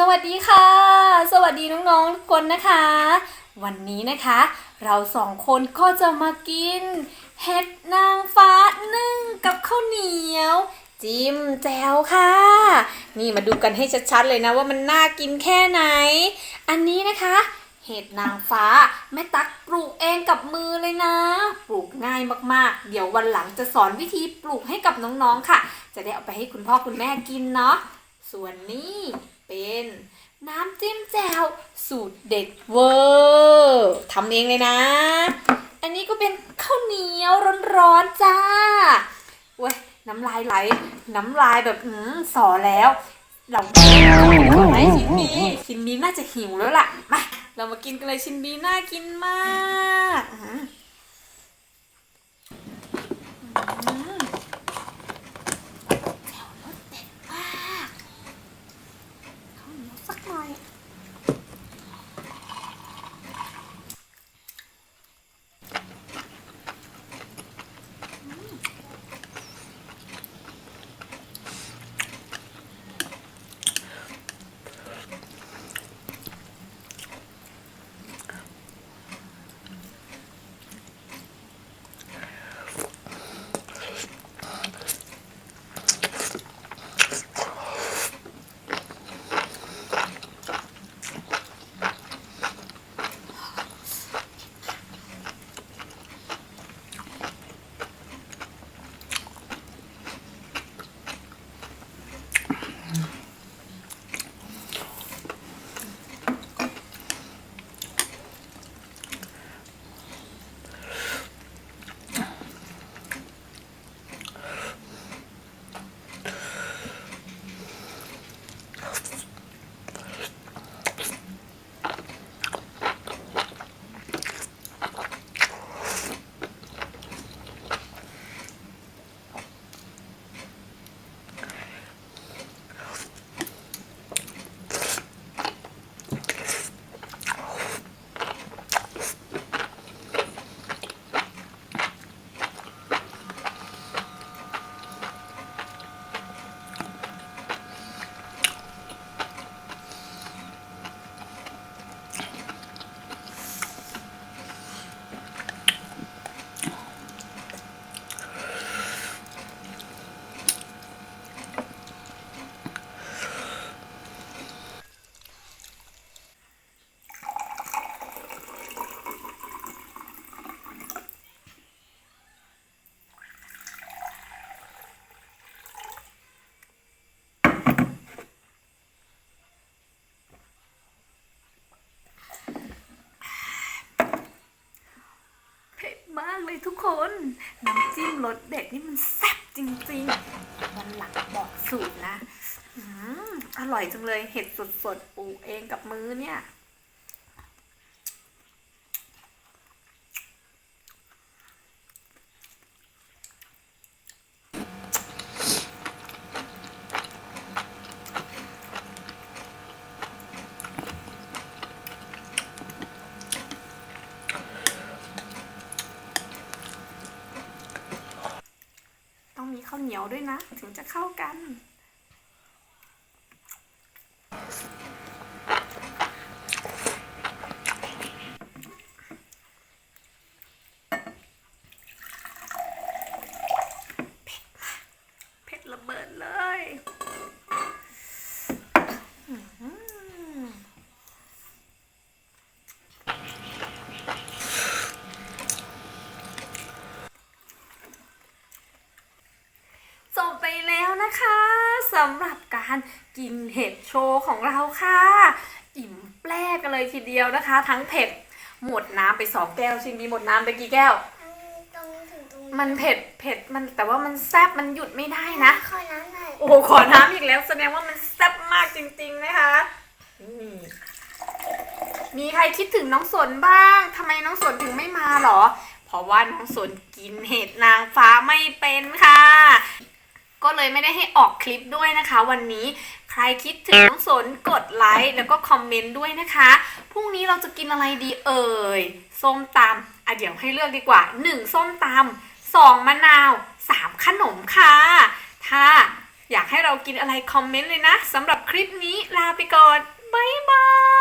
สวัสดีค่ะ สวัสดีน้องๆทุกคนนะคะ วันนี้นะคะ เราสองคนก็จะมากิน เห็ดนางฟ้านึ่งกับข้าวเหนียว จิ้มแจ่วค่ะ นี่มาดูกันให้ชัดๆเลยนะว่ามันน่ากินแค่ไหน อันนี้นะคะ เห็ดนางฟ้าแม่ตักปลูกเองกับมือเลยนะ ปลูกง่ายมากๆ เดี๋ยววันหลังจะสอนวิธีปลูกให้กับน้องๆค่ะ จะได้เอาไปให้คุณพ่อคุณแม่กินเนาะส่วนนี้ เป็นน้ำจิ้มแจ่วสูตรเด็ดเวอร์ทำเองเลยนะ อันนี้ก็เป็นข้าวเหนียวร้อนๆจ้าเว้ยน้ำลายไหล น้ำลายแบบอืมสอแล้ว เราก่อนไหมชินบีชินบีน่าจะหิวแล้วล่ะ มา เรามากินกันเลยชินบีน่ากินมาก เลยทุกคน น้ำจิ้มรสเด็ดนี่มันแซ่บจริงๆ วันหลังบอกสูตรนะอืมอร่อยจังเลยเห็ดสดๆปลูกเองกับมือเนี่ย มีข้าวเหนียวด้วยนะ ถึงจะเข้ากัน เผ็ดมากเผ็ดระเบิดเลยอื้อหือจบไปแล้ว นะคะสำหรับการกินเห็ดโชว์ของเราค่ะอิ่มแปลกกันเลยทีเดียวนะคะ ทั้งเผ็ดหมดน้ำไปสองแก้วชิงมีหมดน้ำไปกี่แก้วตรงถึงตรงมันเผ็ดเผ็ดมันแต่ว่ามันแซ่บมันหยุดไม่ได้นะขอน้ำหน่อยโอ้โหขอน้ำอีกแล้วแสดงว่ามันแซ่บมากจริง ๆนะคะนี่มีใครคิดถึงน้องสนบ้างทำไมน้องสนถึงไม่มาหรอ เพราะว่าน้องสนกินเห็ดนางฟ้าไม่เป็นค่ะ ก็เลยไม่ได้ให้ออกคลิปด้วยนะคะ วันนี้ใครคิดถึงน้องสนกดไลค์แล้วก็คอมเมนต์ด้วยนะคะพรุ่งนี้เราจะกินอะไรดีเอ่ยส้มตำอะเดี๋ยวให้เลือกดีกว่า 1 ส้มตำสองมะนาว 3 ขนมค่ะ ถ้าอยากให้เรากินอะไรคอมเมนต์เลยนะสำหรับคลิปนี้ลาไปก่อนบ๊ายบาย